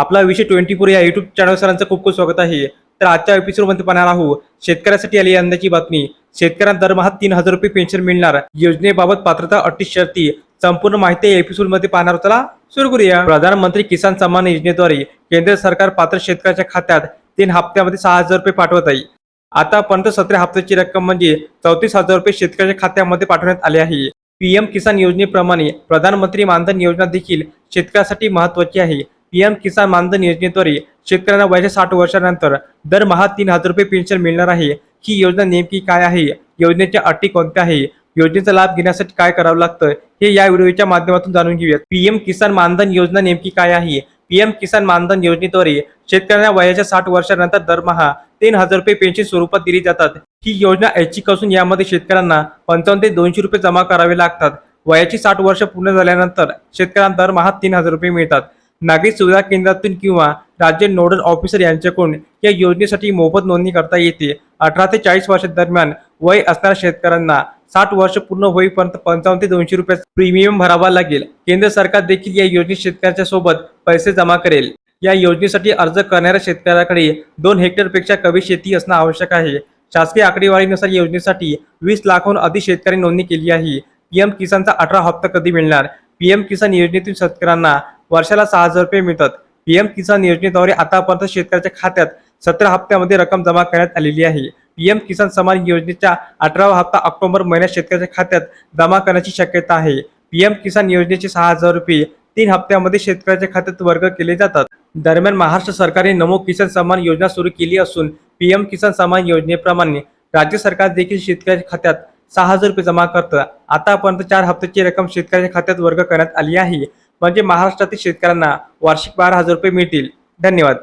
आपला विषय twenty four या युट्यूब चॅनल सरांचं खूप खूप स्वागत आहे. तर आजच्या एपिसोडमध्ये पाहणार आहोत शेतकऱ्यासाठी आली यंदाची बातमी. शेतकऱ्यांना दरमहा तीन हजार रुपये पेन्शन मिळणार. योजनेबाबत पात्रता अटी शर्ती. संपूर्ण माहिती या एपिसोडमध्ये पाहणार चला सुरू करूया. प्रधानमंत्री किसान सन्मान योजनेद्वारे केंद्र सरकार पात्र शेतकऱ्याच्या खात्यात तीन हप्त्यामध्ये सहा हजार रुपये पाठवत आहे. आतापर्यंत सतरा हप्त्याची रक्कम म्हणजे चौतीस हजार रुपये शेतकऱ्याच्या खात्यामध्ये पाठवण्यात आले आहे. पीएम किसान योजनेप्रमाणे प्रधानमंत्री मानधन योजना देखील शेतकऱ्यासाठी महत्वाची आहे. पीएम किसान मानधन योजनेद्वारे शेतकऱ्यांना वयाच्या साठ वर्षानंतर दरमहा तीन हजार रुपये पेन्शन मिळणार आहे. ही योजना नेमकी काय आहे? योजनेच्या अटी कोणत्या आहे? योजनेचा लाभ घेण्यासाठी काय करावं लागतं? हे या व्हिडिओच्या माध्यमातून जाणून घेऊयात. पीएम किसान मानधन योजना नेमकी काय आहे? पीएम किसान मानधन योजनेद्वारे शेतकऱ्यांना वयाच्या साठ वर्षानंतर दरमहा तीन हजार रुपये पेन्शन स्वरूपात दिली जातात. ही योजना ऐच्छिक असून यामध्ये शेतकऱ्यांना पंचावन्न ते दोनशे रुपये जमा करावे लागतात. वयाची साठ वर्ष पूर्ण झाल्यानंतर शेतकऱ्यांना दरमहा तीन हजार रुपये मिळतात. नागरिक सुविधा केंद्रातून किंवा राज्य नोडल ऑफिसर यांच्याकडून या योजनेसाठी मोफत नोंदणी करता येते. अठरा ते चाळीस वर्ष दरम्यान वय असणाऱ्या शेतकऱ्यांना साठ वर्ष पूर्ण होईपर्यंत पंचावन्न ते दोनशे रुपये प्रीमियम भरावा लागेल. केंद्र सरकार देखील या योजनेत शेतकऱ्यांच्या सोबत पैसे जमा करेल. या योजनेसाठी अर्ज करणाऱ्या शेतकऱ्याकडे दोन हेक्टरपेक्षा कमी शेती असणं आवश्यक आहे. शासकीय आकडेवारीनुसार योजनेसाठी वीस लाखहून अधिक शेतकऱ्यांनी नोंदणी केली आहे. पीएम किसानचा अठरा हप्ता कधी मिळणार? पीएम किसान योजनेतून शेतकऱ्यांना वर्षाला सहा हजार रुपये मिळतात. पीएम किसान योजनेद्वारे आतापर्यंत शेतकऱ्याच्या खात्यात सतरा हप्त्यामध्ये रक्कम जमा करण्यात आलेली आहे. पीएम किसान सन्मान योजनेच्या अठरावा हप्ता ऑक्टोबर महिन्यात शेतकऱ्याच्या खात्यात जमा करण्याची शक्यता आहे. पीएम किसान योजनेचे सहा हजार रुपये तीन हप्त्यामध्ये शेतकऱ्याच्या खात्यात वर्ग केले जातात. दरम्यान महाराष्ट्र सरकारने नमो किसान सन्मान योजना सुरू केली असून पीएम किसान सन्मान योजनेप्रमाणे राज्य सरकार देखील शेतकऱ्याच्या खात्यात सहा हजार रुपये जमा करतं. आतापर्यंत चार हप्त्याची रक्कम शेतकऱ्याच्या खात्यात वर्ग करण्यात आली आहे. म्हणजे महाराष्ट्रातील शेतकऱ्यांना वार्षिक बारा हजार रुपये मिळतील. धन्यवाद.